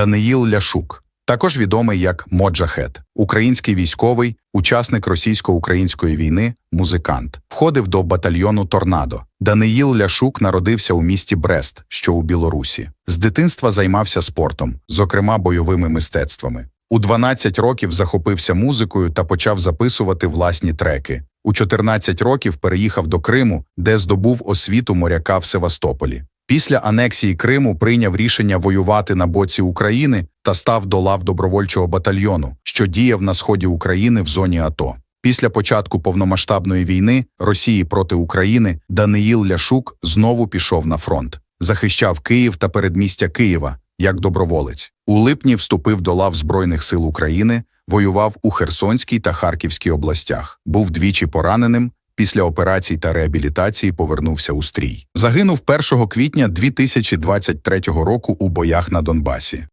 Даниїл Ляшук, також відомий як Моджахет, український військовий, учасник російсько-української війни, музикант, входив до батальйону Торнадо. Даниїл Ляшук народився у місті Брест, що у Білорусі. З дитинства займався спортом, зокрема бойовими мистецтвами. У 12 років захопився музикою та почав записувати власні треки. У 14 років переїхав до Криму, де здобув освіту моряка в Севастополі. Після анексії Криму прийняв рішення воювати на боці України та став до лав добровольчого батальйону, що діяв на сході України в зоні АТО. Після початку повномасштабної війни Росії проти України Даниїл Ляшук знову пішов на фронт, захищав Київ та передмістя Києва як доброволець. У липні вступив до лав Збройних сил України, воював у Херсонській та Харківській областях, був двічі пораненим. Після операцій та реабілітації повернувся у стрій. Загинув 1 квітня 2023 року у боях на Донбасі.